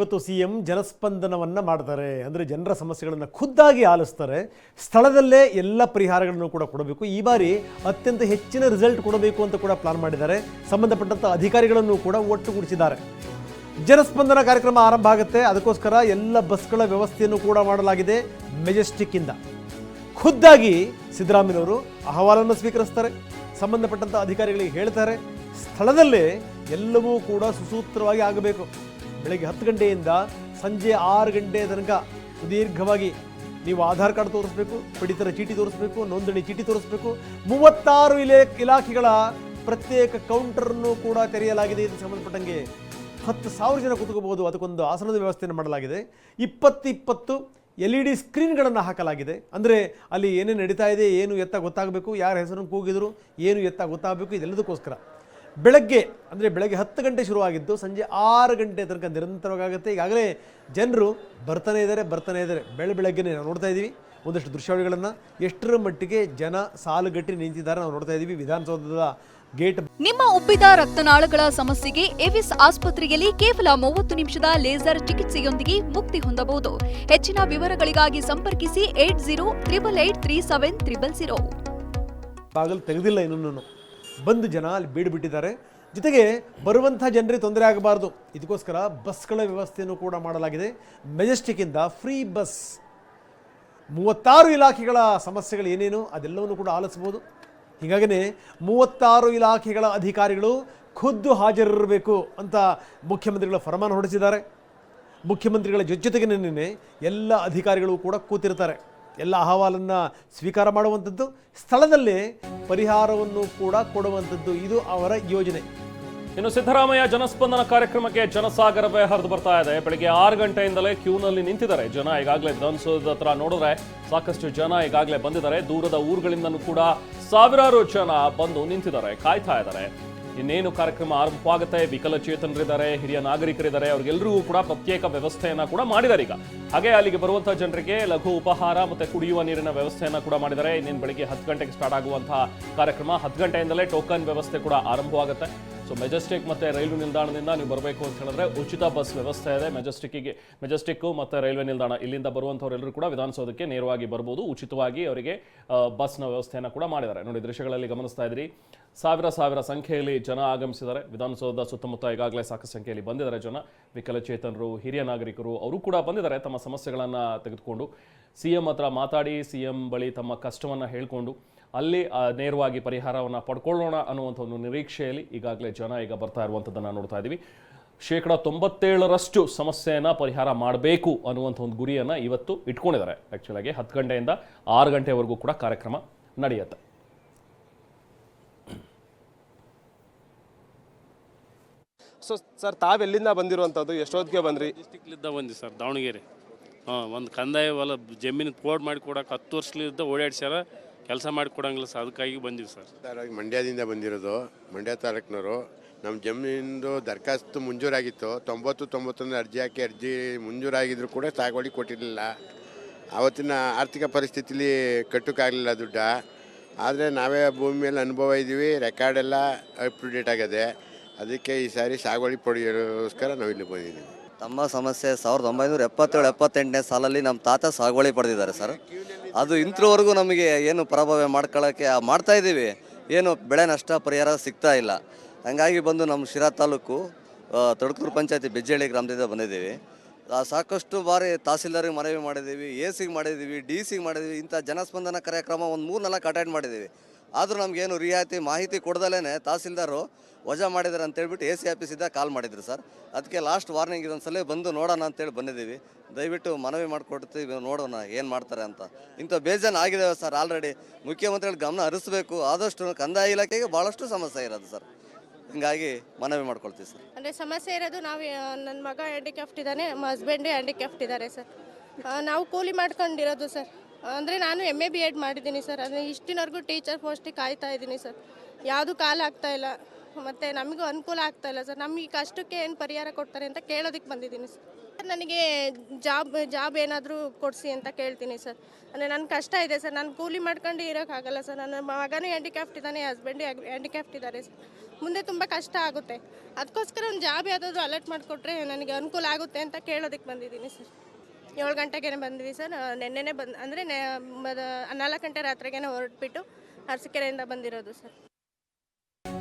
ಇವತ್ತು C M ಜನಸ್ಪಂದನವನ್ನು ಮಾಡ್ತಾರೆ. ಅಂದರೆ ಜನರ ಸಮಸ್ಯೆಗಳನ್ನು ಖುದ್ದಾಗಿ ಆಲಿಸ್ತಾರೆ. ಸ್ಥಳದಲ್ಲೇ ಎಲ್ಲ ಪರಿಹಾರಗಳನ್ನು ಕೂಡ ಕೊಡಬೇಕು. ಈ ಬಾರಿ ಅತ್ಯಂತ ಹೆಚ್ಚಿನ ರಿಸಲ್ಟ್ ಕೊಡಬೇಕು ಅಂತ ಕೂಡ ಪ್ಲಾನ್ ಮಾಡಿದ್ದಾರೆ. ಸಂಬಂಧಪಟ್ಟಂಥ ಅಧಿಕಾರಿಗಳನ್ನು ಕೂಡ ಒಟ್ಟುಗೂಡಿಸಿದ್ದಾರೆ. ಜನಸ್ಪಂದನ ಕಾರ್ಯಕ್ರಮ ಆರಂಭ ಆಗುತ್ತೆ. ಅದಕ್ಕೋಸ್ಕರ ಎಲ್ಲ ಬಸ್ಗಳ ವ್ಯವಸ್ಥೆಯನ್ನು ಕೂಡ ಮಾಡಲಾಗಿದೆ ಮೆಜೆಸ್ಟಿಕ್ಕಿಂದ ಖುದ್ದಾಗಿ ಸಿದ್ದರಾಮಯ್ಯನವರು ಅಹವಾಲನ್ನು ಸ್ವೀಕರಿಸ್ತಾರೆ. ಸಂಬಂಧಪಟ್ಟಂಥ ಅಧಿಕಾರಿಗಳಿಗೆ ಹೇಳ್ತಾರೆ. ಸ್ಥಳದಲ್ಲೇ ಎಲ್ಲವೂ ಕೂಡ ಸುಸೂತ್ರವಾಗಿ ಆಗಬೇಕು. ಬೆಳಗ್ಗೆ ಹತ್ತು ಗಂಟೆಯಿಂದ ಸಂಜೆ ಆರು ಗಂಟೆ ತನಕ ಸುದೀರ್ಘವಾಗಿ ನೀವು ಆಧಾರ್ ಕಾರ್ಡ್ ತೋರಿಸ್ಬೇಕು, ಪಡಿತರ ಚೀಟಿ ತೋರಿಸ್ಬೇಕು, ನೋಂದಣಿ ಚೀಟಿ ತೋರಿಸ್ಬೇಕು. ಮೂವತ್ತಾರು ಇಲೆ ಇಲಾಖೆಗಳ ಪ್ರತ್ಯೇಕ ಕೌಂಟರನ್ನು ಕೂಡ ತೆರೆಯಲಾಗಿದೆ ಇದಕ್ಕೆ ಸಂಬಂಧಪಟ್ಟಂಗೆ ಹತ್ತು ಸಾವಿರ ಜನ ಕೂತ್ಕೋಬಹುದು. ಅದಕ್ಕೊಂದು ಆಸನದ ವ್ಯವಸ್ಥೆಯನ್ನು ಮಾಡಲಾಗಿದೆ. ಇಪ್ಪತ್ತು ಇಪ್ಪತ್ತು ಎಲ್ ಇ ಡಿ ಸ್ಕ್ರೀನ್ಗಳನ್ನು ಹಾಕಲಾಗಿದೆ. ಅಂದರೆ ಅಲ್ಲಿ ಏನೇನು ನಡೀತಾ ಇದೆ, ಏನು ಎತ್ತ ಗೊತ್ತಾಗಬೇಕು, ಯಾರ ಹೆಸರನ್ನು ಕೂಗಿದ್ರು, ಏನು ಎತ್ತ ಗೊತ್ತಾಗಬೇಕು, ಇದೆಲ್ಲದಕ್ಕೋಸ್ಕರ. ಬೆಳಗ್ಗೆ ಅಂದರೆ ಬೆಳಗ್ಗೆ ಹತ್ತು ಗಂಟೆ ಶುರುವಾಗಿದ್ದು ಸಂಜೆ ಆರು ಗಂಟೆ ತನಕ ನಿರಂತರವಾಗುತ್ತೆ. ಈಗಾಗಲೇ ಜನರು ಬರ್ತಾನೆ ಇದ್ದಾರೆ ಬರ್ತಾನೆ ಇದ್ದಾರೆ. ಬೆಳೆ ಬೆಳಗ್ಗೆನೇ ನಾವು ನೋಡ್ತಾ ಇದ್ದೀವಿ. ಒಂದಷ್ಟು ದೃಶ್ಯಾವಳಿಗಳನ್ನು. ಎಷ್ಟರ ಮಟ್ಟಿಗೆ ಜನ ಸಾಲುಗಟ್ಟಿ ನಿಂತಿದ್ದಾರೆ ನಾವು ನೋಡ್ತಾ ಇದ್ದೀವಿ. ವಿಧಾನಸೌಧದ ಗೇಟ್ ನಿಮ್ಮ ಉಬ್ಬಿದ ರಕ್ತನಾಳಗಳ ಸಮಸ್ಯೆಗೆ ಎವಿಸ್ ಆಸ್ಪತ್ರೆಯಲ್ಲಿ ಕೇವಲ ಮೂವತ್ತು ನಿಮಿಷದ ಲೇಸರ್ ಚಿಕಿತ್ಸೆಯೊಂದಿಗೆ ಮುಕ್ತಿ ಹೊಂದಬಹುದು. ಹೆಚ್ಚಿನ ವಿವರಗಳಿಗಾಗಿ ಸಂಪರ್ಕಿಸಿ eight zero triple eight three seven triple zero. ಬಾಗಿಲು ತೆಗೆದಿಲ್ಲ ಇನ್ನೂ ಬಂದು ಜನ ಅಲ್ಲಿ ಬೀಡುಬಿಟ್ಟಿದ್ದಾರೆ. ಜೊತೆಗೆ ಬರುವಂಥ ಜನರಿಗೆ ತೊಂದರೆ ಆಗಬಾರ್ದು. ಇದಕ್ಕೋಸ್ಕರ ಬಸ್ಗಳ ವ್ಯವಸ್ಥೆಯನ್ನು ಕೂಡ ಮಾಡಲಾಗಿದೆ. ಮೆಜೆಸ್ಟಿಕ್ಕಿಂದ ಫ್ರೀ ಬಸ್ ಮೂವತ್ತಾರು ಇಲಾಖೆಗಳ ಸಮಸ್ಯೆಗಳು ಏನೇನು ಅದೆಲ್ಲವನ್ನು ಕೂಡ ಆಲಿಸ್ಬೋದು ಹೀಗಾಗಿಯೇ ಮೂವತ್ತಾರು ಇಲಾಖೆಗಳ ಅಧಿಕಾರಿಗಳು ಖುದ್ದು ಹಾಜರಿರಬೇಕು ಅಂತ ಮುಖ್ಯಮಂತ್ರಿಗಳ ಫರಮಾನ ಹೊರಡಿಸಿದ್ದಾರೆ. ಮುಖ್ಯಮಂತ್ರಿಗಳ ಜೊತೆಗೆ ನಿನ್ನೆ ಎಲ್ಲ ಅಧಿಕಾರಿಗಳು ಕೂಡ ಕೂತಿರ್ತಾರೆ. ಎಲ್ಲ ಅಹವಾಲನ್ನು ಸ್ವೀಕಾರ ಮಾಡುವಂಥದ್ದು, ಸ್ಥಳದಲ್ಲೇ ಪರಿಹಾರವನ್ನು ಕೂಡ ಕೊಡುವಂಥದ್ದು ಇದು ಅವರ ಯೋಜನೆ. ಇನ್ನು ಸಿದ್ದರಾಮಯ್ಯ ಜನಸ್ಪಂದನ ಕಾರ್ಯಕ್ರಮಕ್ಕೆ ಜನಸಾಗರವೇ ಹರಿದು ಬರ್ತಾ ಇದೆ. ಬೆಳಿಗ್ಗೆ ಆರು ಗಂಟೆಯಿಂದಲೇ ಕ್ಯೂನಲ್ಲಿ ನಿಂತಿದ್ದಾರೆ. ಜನ ಈಗಾಗಲೇ ವಿಧಾನಸೌಧದ ಹತ್ರ ನೋಡಿದ್ರೆ ಸಾಕಷ್ಟು ಜನ ಈಗಾಗಲೇ ಬಂದಿದ್ದಾರೆ. ದೂರದ ಊರುಗಳಿಂದನೂ ಕೂಡ ಸಾವಿರಾರು ಜನ ಬಂದು ನಿಂತಿದ್ದಾರೆ, ಕಾಯ್ತಾ ಇದ್ದಾರೆ. ಇನ್ನೇನು ಕಾರ್ಯಕ್ರಮ ಆರಂಭವಾಗುತ್ತೆ? ವಿಕಲಚೇತನರಿದ್ದಾರೆ, ಹಿರಿಯ ನಾಗರಿಕರಿದ್ದಾರೆ ಅವ್ರಿಗೆಲ್ಲರಿಗೂ ಕೂಡ ಪ್ರತ್ಯೇಕ ವ್ಯವಸ್ಥೆಯನ್ನ ಕೂಡ ಮಾಡಿದ್ದಾರೆ ಈಗ. ಹಾಗೆ ಅಲ್ಲಿಗೆ ಬರುವಂತಹ ಜನರಿಗೆ ಲಘು ಉಪಹಾರ ಮತ್ತೆ ಕುಡಿಯುವ ನೀರಿನ ವ್ಯವಸ್ಥೆಯನ್ನ ಕೂಡ ಮಾಡಿದ್ದಾರೆ. ಇನ್ನೇನು ಬೆಳಿಗ್ಗೆ ಹತ್ತು ಗಂಟೆಗೆ ಸ್ಟಾರ್ಟ್ ಆಗುವಂತಹ ಕಾರ್ಯಕ್ರಮ. ಹತ್ತು ಗಂಟೆಯಿಂದಲೇ ಟೋಕನ್ ವ್ಯವಸ್ಥೆ ಕೂಡ ಆರಂಭವಾಗುತ್ತೆ. ಸೊ ಮೆಜೆಸ್ಟಿಕ್ ಮತ್ತೆ ರೈಲ್ವೆ ನಿಲ್ದಾಣದಿಂದ ನೀವು ಬರಬೇಕು ಅಂತ ಹೇಳಿದ್ರೆ ಉಚಿತ ಬಸ್ ವ್ಯವಸ್ಥೆ ಇದೆ. ಮೆಜೆಸ್ಟಿಕ್ಕಿಗೆ ಮೆಜೆಸ್ಟಿಕ್ ಮತ್ತು ರೈಲ್ವೆ ನಿಲ್ದಾಣ ಇಲ್ಲಿಂದ ಬರುವಂಥವರೆಲ್ಲರೂ ಕೂಡ ವಿಧಾನಸೌಧಕ್ಕೆ ನೇರವಾಗಿ ಬರ್ಬೋದು. ಉಚಿತವಾಗಿ ಅವರಿಗೆ ಬಸ್ನ ವ್ಯವಸ್ಥೆಯನ್ನು ಕೂಡ ಮಾಡಿದ್ದಾರೆ. ನೋಡಿ, ದೃಶ್ಯಗಳಲ್ಲಿ ಗಮನಿಸ್ತಾ ಇದ್ರಿ ಸಾವಿರ ಸಾವಿರ ಸಂಖ್ಯೆಯಲ್ಲಿ ಜನ ಆಗಮಿಸಿದ್ದಾರೆ. ವಿಧಾನಸೌಧದ ಸುತ್ತಮುತ್ತ ಈಗಾಗಲೇ ಸಾಕಷ್ಟು ಸಂಖ್ಯೆಯಲ್ಲಿ ಬಂದಿದ್ದಾರೆ ಜನ. ವಿಕಲಚೇತನರು, ಹಿರಿಯ ನಾಗರಿಕರು ಅವರು ಕೂಡ ಬಂದಿದ್ದಾರೆ ತಮ್ಮ ಸಮಸ್ಯೆಗಳನ್ನು ತೆಗೆದುಕೊಂಡು. ಸಿ ಎಂ ಹತ್ರ ಮಾತಾಡಿ ಸಿ ಎಂ ಬಳಿ ತಮ್ಮ ಕಷ್ಟವನ್ನು ಹೇಳ್ಕೊಂಡು. ಅಲ್ಲಿ ನೇರವಾಗಿ ಪರಿಹಾರವನ್ನು ಪಡ್ಕೊಳ್ಳೋಣ ಅನ್ನುವಂಥ ಒಂದು ನಿರೀಕ್ಷೆಯಲ್ಲಿ ಈಗಾಗಲೇ ಜನ ಈಗ ಬರ್ತಾ ಇರುವಂಥದ್ದನ್ನು ನೋಡ್ತಾ ಇದ್ದೀವಿ ಶೇಕಡ ತೊಂಬತ್ತೇಳರಷ್ಟು ಸಮಸ್ಯೆಯನ್ನು ಪರಿಹಾರ ಮಾಡಬೇಕು ಅನ್ನುವಂಥ ಒಂದು ಗುರಿಯನ್ನು ಇವತ್ತು ಇಟ್ಕೊಂಡಿದ್ದಾರೆ. ಆ್ಯಕ್ಚುಲಾಗಿ ಹತ್ತು ಗಂಟೆಯಿಂದ ಆರು ಗಂಟೆವರೆಗೂ ಕೂಡ ಕಾರ್ಯಕ್ರಮ ನಡೆಯುತ್ತೆ. ಸೊ ಸರ್ ತಾವೆಲ್ಲಿಂದ ಬಂದಿರುವಂಥದ್ದು? ಎಷ್ಟೊತ್ತಿಗೆ ಬಂದ್ರಿ? ಡಿಸ್ಟಿಕ್ಲಿದ್ದ ಬಂದಿ ಸರ್ ದಾವಣಗೆರೆ. ಹಾಂ ಒಂದು ಕಂದಾಯ ಹೊಲ ಜಮೀನು ಕೋಡ್ ಮಾಡಿ ಕೊಡಕ್ಕೆ ಹತ್ತು ವರ್ಷಲಿದ್ದ ಓಡಾಡ್ಸ್ಯಾರ. ಕೆಲಸ ಮಾಡಿಕೊಡಂಗಿಲ್ಲ ಸರ್. ಅದಕ್ಕಾಗಿ ಬಂದೀವಿ ಸರ್. ಸರ್ ಮಂಡ್ಯದಿಂದ ಬಂದಿರೋದು, ಮಂಡ್ಯ ತಾಲೂಕಿನವರು. ನಮ್ಮ ಜಮೀನಿಂದು ದರಖಾಸ್ತು ಮಂಜೂರಾಗಿತ್ತು. ತೊಂಬತ್ತು, ತೊಂಬತ್ತೊಂದು ಅರ್ಜಿ ಹಾಕಿ ಅರ್ಜಿ ಮಂಜೂರಾಗಿದ್ರು ಕೂಡ ಸಾಗುವಳಿ ಕೊಟ್ಟಿರಲಿಲ್ಲ. ಆವತ್ತಿನ ಆರ್ಥಿಕ ಪರಿಸ್ಥಿತಿಲಿ ಕಟ್ಟೋಕ್ಕಾಗಲಿಲ್ಲ ದುಡ್ಡ. ಆದರೆ ನಾವೇ ಭೂಮಿ ಮೇಲೆ ಅನುಭವ ಇದ್ದೀವಿ, ರೆಕಾರ್ಡೆಲ್ಲ ಅಪ್ ಟು ಆಗಿದೆ. ಅದಕ್ಕೆ ಈ ಸಾರಿ ಸಾಗುವಳಿ ಪಡೆಯೋಸ್ಕರ ನಾವು ಇಲ್ಲಿ ಬಂದಿದ್ದೀವಿ. ತಮ್ಮ ಸಮಸ್ಯೆ ಸಾವಿರದ ಒಂಬೈನೂರ ಎಪ್ಪತ್ತೇಳು, ಎಪ್ಪತ್ತೆಂಟನೇ ಸಾಲಲ್ಲಿ ನಮ್ಮ ತಾತ ಸಾಗುವಳಿ ಪಡೆದಿದ್ದಾರೆ ಸರ್. ಅದು ಇಂತ್ರವರೆಗೂ ನಮಗೆ ಏನು ಪ್ರಭಾವ ಮಾಡ್ಕೊಳ್ಳೋಕ್ಕೆ ಮಾಡ್ತಾ ಇದ್ದೀವಿ. ಏನು ಬೆಳೆ ನಷ್ಟ ಪರಿಹಾರ ಸಿಗ್ತಾ ಇಲ್ಲ. ಹಂಗಾಗಿ ಬಂದು ನಮ್ಮ ಶಿರಾ ತಾಲೂಕು ತೊಡಕೂರು ಪಂಚಾಯತಿ ಬೆಜ್ಜಳ್ಳಿ ಗ್ರಾಮದಿಂದ ಬಂದಿದ್ದೀವಿ. ಸಾಕಷ್ಟು ಬಾರಿ ತಹಸೀಲ್ದಾರಿಗೆ ಮನವಿ ಮಾಡಿದ್ದೀವಿ, ಎ ಸಿಗೆ ಮಾಡಿದ್ದೀವಿ, ಡಿ ಸಿಗೆ ಮಾಡಿದ್ದೀವಿ, ಇಂಥ ಜನಸ್ಪಂದನ ಕಾರ್ಯಕ್ರಮ ಒಂದು ಮೂರು ನಾಲ್ಕು ಅಟೆಂಡ್ ಮಾಡಿದ್ದೀವಿ. ಆದರೂ ನಮಗೇನು ರಿಯಾಯಿತಿ ಮಾಹಿತಿ ಕೊಡ್ದಲೇ ತಹಸೀಲ್ದಾರು ವಜಾ ಮಾಡಿದ್ದಾರೆ ಅಂತೇಳ್ಬಿಟ್ಟು ಎ ಸಿ ಆಫೀಸಿಂದ ಕಾಲ್ ಮಾಡಿದ್ರು ಸರ್. ಅದಕ್ಕೆ ಲಾಸ್ಟ್ ವಾರ್ನಿಂಗ್ ಇದೊಂದ್ಸಲ ಬಂದು ನೋಡೋಣ ಅಂತೇಳಿ ಬಂದಿದ್ದೀವಿ. ದಯವಿಟ್ಟು ಮನವಿ ಮಾಡಿಕೊಡ್ತೀವಿ ನೋಡೋಣ ಏನು ಮಾಡ್ತಾರೆ ಅಂತ. ಇಂಥ ಬೇಜಾನ್ ಆಗಿದ್ದಾವೆ ಸರ್ ಆಲ್ರೆಡಿ ಮುಖ್ಯಮಂತ್ರಿಗಳ ಗಮನ ಹರಿಸ್ಬೇಕು. ಆದಷ್ಟು ಕಂದಾಯ ಇಲಾಖೆಗೆ ಭಾಳಷ್ಟು ಸಮಸ್ಯೆ ಇರೋದು ಸರ್. ಹಿಂಗಾಗಿ ಮನವಿ ಮಾಡ್ಕೊಳ್ತೀವಿ ಸರ್. ಅಂದರೆ ಸಮಸ್ಯೆ ಇರೋದು ನಾವು ನನ್ನ ಮಗ ಹ್ಯಾಂಡಿಕ್ಯಾಫ್ಟ್ ಇದ್ದಾನೆ ನಮ್ಮ ಹಸ್ಬೆಂಡೇ ಹ್ಯಾಂಡಿಕ್ಯಾಫ್ಟ್ ಇದ್ದಾರೆ ಸರ್. ನಾವು ಕೂಲಿ ಮಾಡ್ಕೊಂಡಿರೋದು ಸರ್. ಅಂದರೆ ನಾನು ಎಂ ಎ ಬಿ ಎಡ್ ಮಾಡಿದ್ದೀನಿ ಸರ್. ಅಂದರೆ ಇಷ್ಟಿನವರೆಗೂ ಟೀಚರ್ ಪೋಸ್ಟಿಗೆ ಕಾಯ್ತಾ ಇದ್ದೀನಿ ಸರ್. ಯಾವುದು ಕಾಲ ಆಗ್ತಾ ಇಲ್ಲ. ಮತ್ತು ನಮಗೂ ಅನುಕೂಲ ಆಗ್ತಾ ಇಲ್ಲ ಸರ್. ನಮಗೆ ಕಷ್ಟಕ್ಕೆ ಏನು ಪರಿಹಾರ ಕೊಡ್ತಾರೆ ಅಂತ ಕೇಳೋದಕ್ಕೆ ಬಂದಿದ್ದೀನಿ ಸರ್. ನನಗೆ ಜಾಬ್ ಜಾಬ್ ಏನಾದರೂ ಕೊಡಿಸಿ ಅಂತ ಕೇಳ್ತೀನಿ ಸರ್. ಅಂದರೆ ನನ್ನ ಕಷ್ಟ ಇದೆ ಸರ್. ನಾನು ಕೂಲಿ ಮಾಡ್ಕೊಂಡು ಇರೋಕ್ಕಾಗಲ್ಲ ಸರ್. ನನ್ನ ಮಗನೂ ಹ್ಯಾಂಡಿಕ್ಯಾಫ್ಟ್ ಇದ್ದಾನೆ ಹಸ್ಬೆಂಡ್ ಹ್ಯಾಂಡಿಕ್ಯಾಫ್ಟ್ ಇದ್ದಾರೆ ಸರ್. ಮುಂದೆ ತುಂಬ ಕಷ್ಟ ಆಗುತ್ತೆ. ಅದಕ್ಕೋಸ್ಕರ ಒಂದು ಜಾಬ್ ಯಾವುದಾದ್ರೂ ಅಲರ್ಟ್ ಮಾಡಿಕೊಟ್ರೆ ನನಗೆ ಅನುಕೂಲ ಆಗುತ್ತೆ ಅಂತ ಕೇಳೋದಕ್ಕೆ ಬಂದಿದ್ದೀನಿ ಸರ್. ಏಳು ಗಂಟೆಗೆ ಬಂದ್ವಿ ಸರ್. ನೆನ್ನೆನೇ ಬಂದು ಅಂದರೆ ನಾಲ್ಕು ಗಂಟೆ ರಾತ್ರಿಗೇನೆ ಹೊರಟ್ಬಿಟ್ಟು ಅರಸೀಕೆರೆಯಿಂದ ಬಂದಿರೋದು ಸರ್.